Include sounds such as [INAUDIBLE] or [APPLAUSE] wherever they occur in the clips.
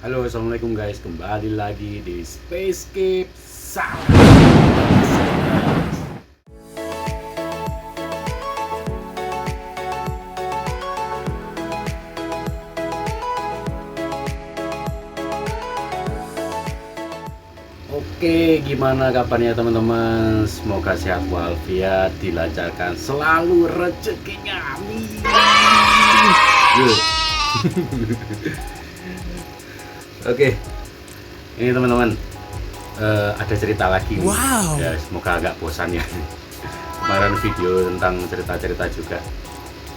Halo, assalamualaikum guys. Kembali lagi di Spacescape Sound. Oke, gimana kabarnya teman-teman? Semoga sehat walafiat, dilancarkan selalu rezekinya. Amin. [LAUGHS] Oke, ini teman-teman eh, ada cerita lagi. nih. Wow. Ya, semoga agak bosan ya. Kemarin video tentang cerita-cerita juga.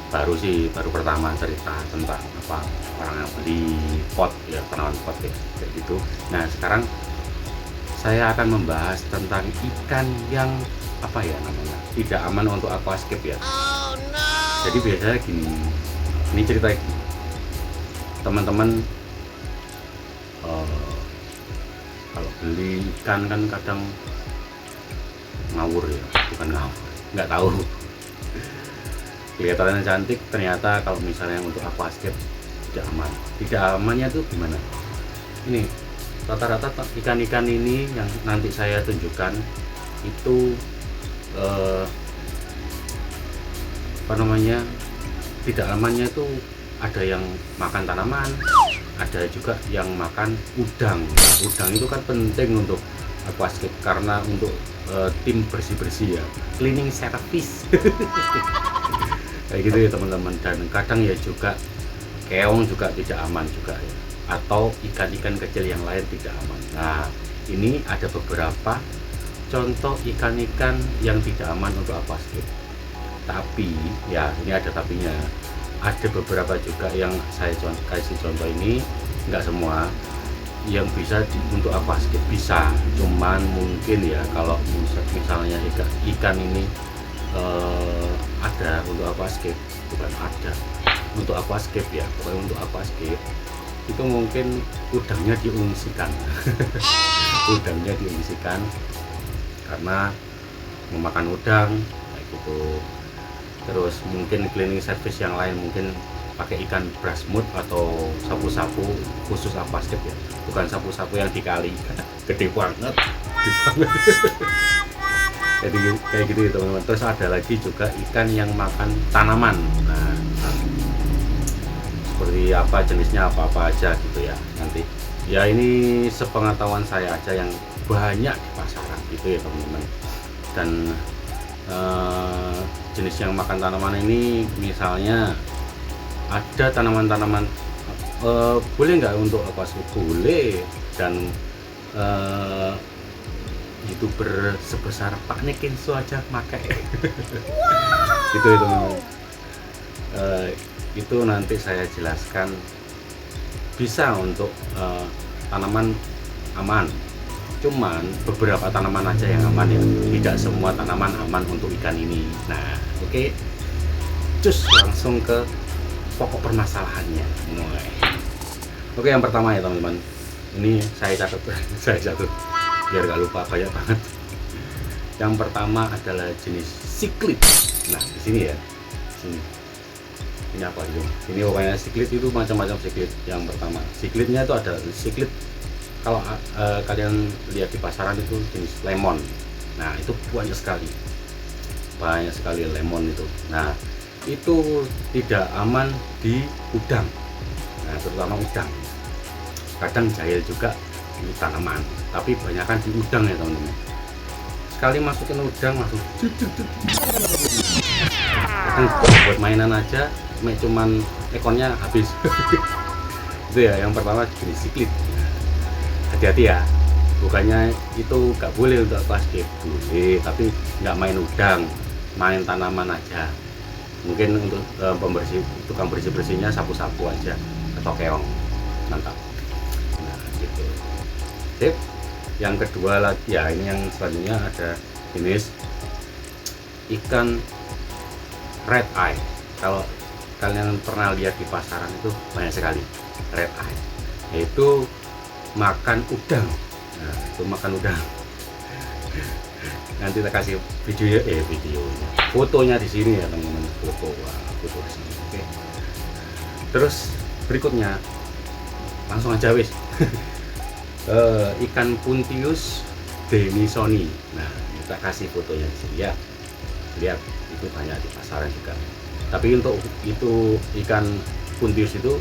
Baru sih, baru pertama cerita tentang apa orang yang beli pot ya tanaman pot ya kayak gitu. Nah sekarang saya akan membahas tentang ikan yang apa ya namanya tidak aman untuk aquascape ya. Jadi biasanya gini, ini cerita. Teman-teman beli ikan kan kadang ngawur ya, bukan ngawur, nggak tahu. Kelihatannya cantik, ternyata kalau misalnya untuk aquascape tidak aman. Tidak amannya tuh gimana? Ini rata-rata ikan-ikan ini yang nanti saya tunjukkan itu eh, apa namanya tidak amannya itu ada yang makan tanaman ada juga yang makan udang. Udang itu kan penting untuk aquascape karena untuk eh, tim bersih bersih ya. Cleaning service. [LAUGHS] Kayak gitu ya teman-teman. Dan kadang ya juga keong juga tidak aman juga ya. Atau ikan-ikan kecil yang lain tidak aman. Nah ini ada beberapa contoh ikan-ikan yang tidak aman untuk aquascape tapi ya ini ada tapinya ada beberapa juga yang saya con- kasih contoh ini. Nggak semua. Yang bisa di- untuk aquascape bisa. Cuman mungkin ya kalau mis- misalnya ikan, ikan ini eh, ada untuk aquascape bukan ada. Untuk aquascape ya? Pokoknya untuk aquascape itu mungkin udangnya diungsikan. [LAUGHS] Udangnya diungsikan. Karena memakan udang gitu terus mungkin cleaning service yang lain mungkin pakai ikan brasmut atau sapu-sapu khusus aquascape ya? Bukan sapu-sapu yang dikali [LAUGHS] gede banget. [LAUGHS] Jadi kayak gitu ya teman-teman. Terus ada lagi juga ikan yang makan tanaman. Nah, seperti apa jenisnya apa-apa aja gitu ya nanti. Ya ini sepengetahuan saya aja yang banyak di pasaran gitu ya teman-teman. Dan eh, jenis yang makan tanaman ini misalnya ada tanaman-tanaman eh, boleh nggak untuk apa sih? Boleh dan eh, youtuber sebesar Pak Nikinso aja pakai. Gitu ya teman-teman Eh, itu nanti saya jelaskan bisa untuk eh, tanaman aman cuman beberapa tanaman aja yang aman ya. Tidak semua tanaman aman untuk ikan ini. Nah oke. Cus langsung ke pokok permasalahannya. Mulai. Oke yang pertama ya teman-teman. Ini saya catat. [LAUGHS] Saya catat. Biar gak lupa banyak banget. Yang pertama adalah jenis siklit. Nah di sini ya. Sini. Ini apa itu? Ini pokoknya siklit itu macam-macam siklit yang pertama. Siklitnya itu ada siklit kalau eh, kalian lihat di pasaran itu jenis lemon. Nah itu banyak sekali. Banyak sekali lemon itu. Nah itu tidak aman di udang. Nah terutama udang. Kadang jahil juga di tanaman tapi banyakan di udang ya teman-teman. Sekali masukin udang langsung kadang buat mainan aja cuma cuman ekornya habis. [LAUGHS] Itu ya yang pertama jenis siklit hati-hati ya. Bukannya itu nggak boleh untuk plastik boleh tapi nggak main udang main tanaman aja. Mungkin untuk eh, pembersih tukang bersih bersihnya sapu-sapu aja atau keong. Mantap. Nah gitu. Sip. Yang kedua lagi ya ini yang selanjutnya ada jenis ikan red eye. Kalau kalian pernah lihat di pasaran itu banyak sekali red eye. Yaitu makan udang. Nah itu makan udang. Nanti kita kasih video eh videonya fotonya di sini ya teman-teman. Foto wah foto di sini. Oke. Terus berikutnya. Langsung aja wis. Uh, [LAUGHS] ikan puntius denisoni nah kita kasih fotonya di sini ya. Lihat itu banyak di pasaran juga. Tapi untuk itu ikan puntius itu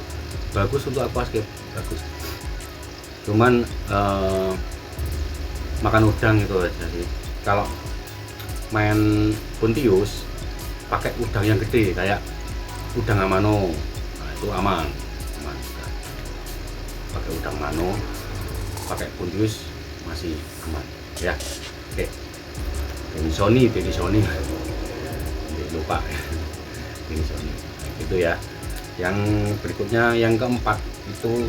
bagus untuk aquascape. Bagus cuman uh, makan udang itu aja sih. Kalau main puntius pakai udang yang gede kayak udang amano. Nah, itu aman aman pakai udang mano pakai puntius masih aman. Ya oke. Ini Sony ini Sony. Lupa. [LAUGHS] Ini Sony. Itu ya. Yang berikutnya yang keempat itu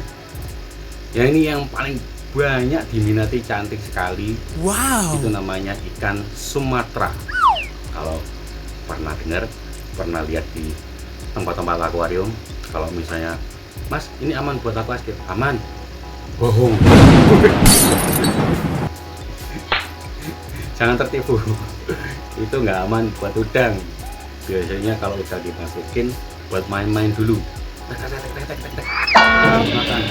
ya ini yang paling banyak diminati cantik sekali. Wow. Itu namanya ikan Sumatera kalau pernah dengar pernah lihat di tempat-tempat akuarium kalau misalnya mas ini aman buat aku asli aman. Bohong. Jangan tertipu. Itu nggak aman buat udang. Biasanya kalau udah dimasukin buat main-main dulu. Makan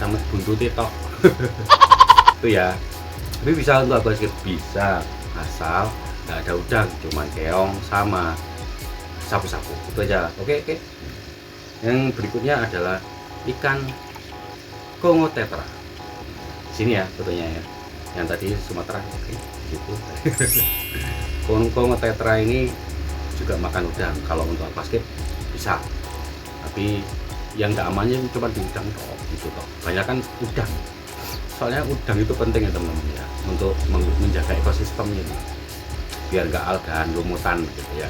kacang buntut itu [LAUGHS] itu ya. Tapi bisa untuk apa sih bisa. Asal nggak ada udang cuman keong sama sapu-sapu. Itu aja. Oke oke. Yang berikutnya adalah ikan kongo tetra. Sini ya fotonya ya. Yang tadi Sumatera oke gitu [LAUGHS] kongo tetra ini juga makan udang. Kalau untuk aquascape bisa. Tapi yang nggak amannya cuma di udang toh gitu toh. Banyak kan udang. Soalnya udang itu penting ya teman-teman ya untuk menjaga ekosistemnya biar nggak algahan lumutan gitu ya.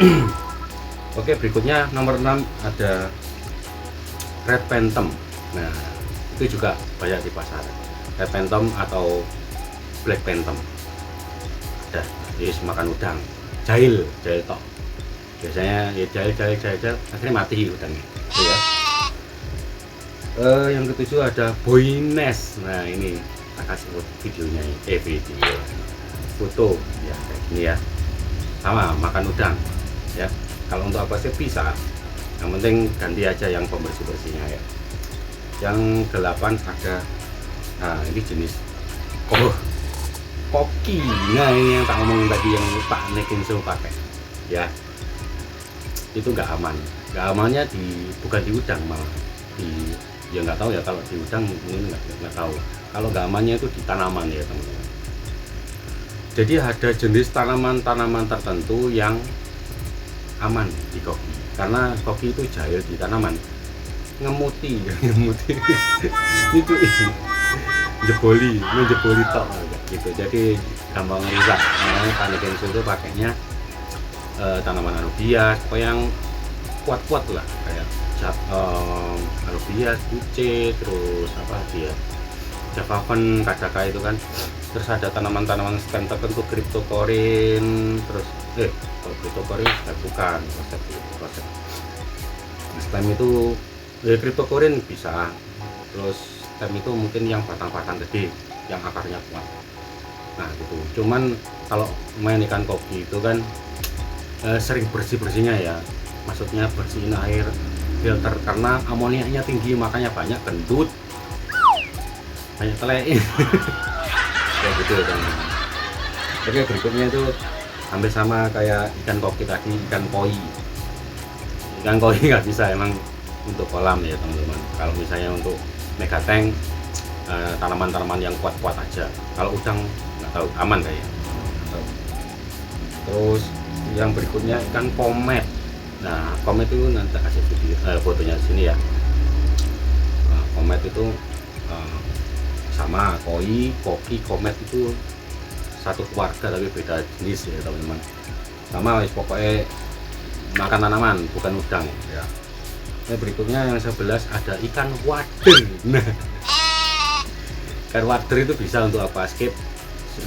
[CLEARS THROAT] Oke berikutnya nomor 6 ada red phantom. Nah itu juga banyak di pasar. Red phantom atau black phantom. Ada jadi makan udang. Jahil jahil toh biasanya ya jahil jahil jahil, jahil akhirnya mati itu ya uh, yang ketujuh ada boynes nah ini kita kasih videonya eh video. Foto. Ya kayak gini ya. Sama makan udang. Ya kalau untuk apa sih? Bisa. Yang penting ganti aja yang pembersih bersihnya ya. Yang delapan ada nah ini jenis oh koki. Nah ini yang tak ngomongin tadi yang pak Nekinso pakai. Ya itu nggak aman. Nggak amannya di bukan di udang malah. Di ya nggak tahu ya kalau di udang mungkin nggak nggak tahu. Kalau nggak amannya itu di tanaman ya teman-teman. Jadi ada jenis tanaman-tanaman tertentu yang aman di koki. Karena koki itu jahil di tanaman. Ngemuti [LAUGHS] ngemuti. Itu jeboli menjeboli tok gitu. Jadi gampang rusak. Namanya panikin itu pakainya uh, tanaman anubias apa yang kuat-kuat lah. Kayak um, Alubia, kuce, terus apa dia Javaven, kacaka itu kan. Terus ada tanaman-tanaman stem tertentu cryptocorin terus eh kalau cryptocorin eh, bukan konsep konsep. Stem itu ya cryptocorin bisa. Terus stem itu mungkin yang batang-batang gede yang akarnya kuat. Nah gitu. Cuman kalau main ikan kopi itu kan eh, sering bersih-bersihnya ya. Maksudnya bersihin air filter karena amoniaknya tinggi makanya banyak gendut banyak telek. Kayak [LAUGHS] gitu kan oke berikutnya itu hampir sama kayak ikan koki tadi ikan koi. Ikan koi [LAUGHS] nggak bisa emang untuk kolam ya teman-teman. Kalau misalnya untuk mega tank eh, tanaman-tanaman yang kuat-kuat aja. Kalau udang nggak tahu aman kayaknya terus yang berikutnya ikan komet nah komet itu nanti kasih video eh, fotonya di sini ya nah, komet itu eh, sama koi koki komet itu satu keluarga tapi beda jenis ya teman-teman sama pokoknya makan tanaman bukan udang ya Nah, berikutnya yang 11 ada ikan wader. Nah, ikan wader itu bisa untuk apa? Skip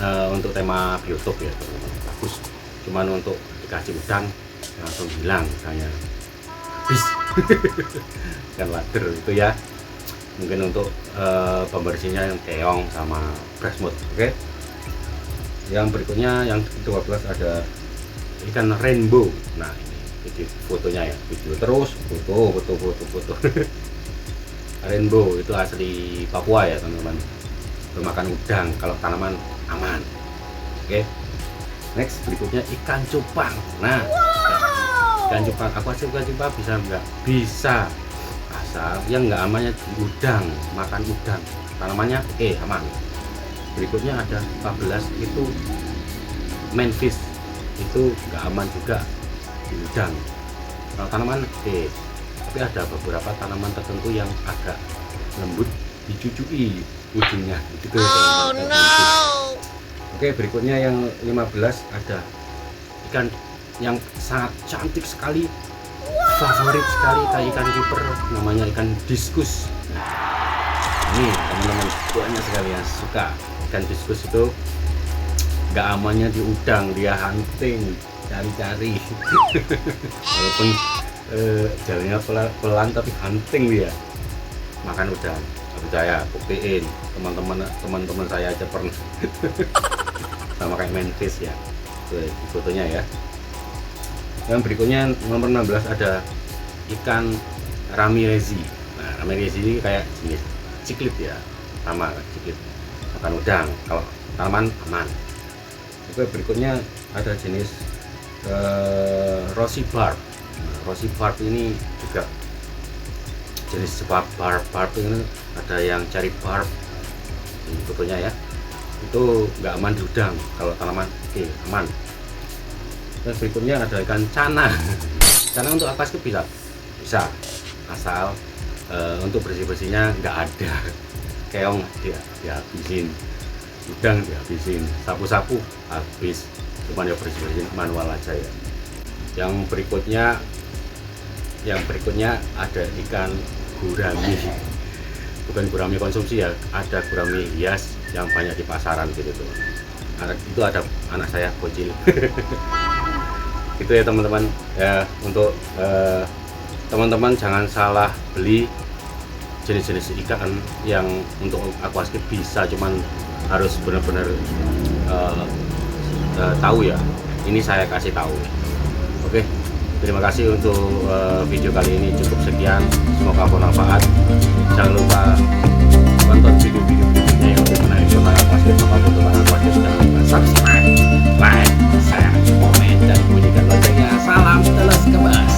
uh, untuk tema biotok ya, teman-teman. Bagus. Cuman untuk dikasih udang langsung hilang saya habis. [LAUGHS] Kan water itu ya. Mungkin untuk uh, pembersihnya yang keong sama brush mode oke? Okay? yang berikutnya yang 12 ada ikan rainbow. Nah ini video fotonya ya. Video terus foto foto foto foto. [LAUGHS] Rainbow itu asli Papua ya teman-teman. Bermakan udang kalau tanaman aman. Oke next berikutnya ikan cupang. Nah ikan cupang. Aku asli ikan cupang? Bisa enggak bisa. Asal yang enggak amannya udang. Makan udang. Tanamannya oke aman. Berikutnya ada 14 itu manfish itu enggak aman juga di udang. Kalau tanaman oke. Tapi ada beberapa tanaman tertentu yang agak lembut dicucui ujungnya. Gitu oh, no. Oke berikutnya yang 15 ada ikan yang sangat cantik sekali. Favorit sekali kayak ikan kiper namanya ikan diskus. Ini teman-teman banyak sekali yang suka ikan diskus itu. Nggak amannya di udang dia hunting cari-cari. [LAUGHS] Walaupun eh, jalannya pelan, pelan tapi hunting dia. Makan udang percaya buktiin. Teman-teman teman-teman saya aja pernah [LAUGHS] sama kayak mantis ya. Tuh, di fotonya ya. Yang berikutnya nomor 16 ada ikan ramirezi. Nah ramirezi ini kayak jenis ciklit ya. Sama ciklit. Makan udang. Kalau tanaman aman. Oke berikutnya ada jenis uh, rosy barb. Nah, rosy barb ini juga jenis barb barb barb ini ada yang cari barb. Ini fotonya ya itu nggak aman di udang kalau tanaman oke aman. Dan berikutnya ada ikan cana. [LAUGHS] Cana untuk apa sih? Bisa. Bisa. Asal e, untuk bersih bersihnya nggak ada. [LAUGHS] Keong dia dihabisin. Udang dihabisin. Sapu-sapu habis. Cuman ya bersih bersihin manual aja ya. Yang berikutnya yang berikutnya ada ikan gurami bukan gurami konsumsi ya ada gurami hias yang banyak di pasaran gitu tuh. Anak itu ada anak saya bocil. [LAUGHS] Itu ya teman-teman. Ya untuk eh, teman-teman jangan salah beli jenis-jenis ikan yang untuk aquascape bisa cuman harus benar-benar eh, eh, tahu ya. Ini saya kasih tahu. Oke Terima kasih untuk uh, video kali ini cukup sekian. Semoga bermanfaat. Jangan lupa tonton video-video berikutnya yang lebih menarik. Terima kasih sama untuk banyak sudah subscribe, like, share, komen dan bunyikan loncengnya. Salam teles kebas.